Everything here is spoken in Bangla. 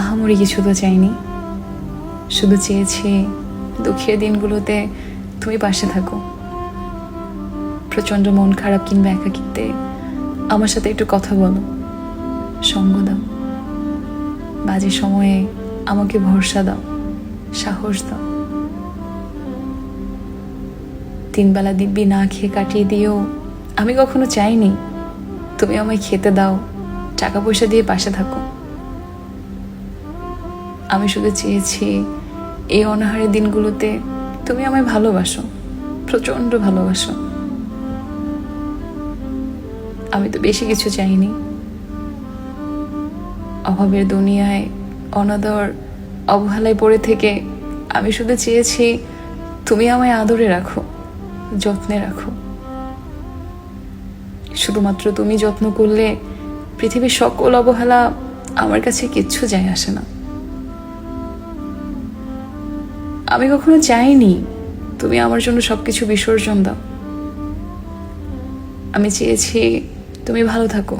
আহামরি কিছু তো চাইনি। শুধু চেয়েছি দুঃখের দিনগুলোতে তুমি পাশে থাকো। প্রচণ্ড মন খারাপ কিংবা একাকিত্বে আমার সাথে একটু কথা বলো। সঙ্গ দাও। বাজে সময়ে আমাকে ভরসা দাও। সাহস দাও। তিনবেলা দিব্যি না খেয়ে কাটিয়ে দিয়েও আমি কখনো চাইনি। তুমি আমায় খেতে দাও। টাকা পয়সা দিয়ে পাশে থাকো। আমি শুধু চেয়েছি এই অনাহারের দিনগুলোতে তুমি আমায় ভালোবাসো, প্রচণ্ড ভালোবাসো। আমি তো বেশি কিছু চাইনি। অভাবের দুনিয়ায় অনাদর, অবহেলায় পড়ে থেকে আমি শুধু চেয়েছি তুমি আমায় আদরে রাখো, যত্নে রাখো। শুধুমাত্র তুমি যত্ন করলে পৃথিবীর সকল অবহেলা আমার কাছে কিচ্ছু যায় আসে না। আমি কখনো চাইনি তুমি আমার জন্য সব কিছু বিসর্জন দাও। আমি চেয়েছি তুমি ভালো থাকো।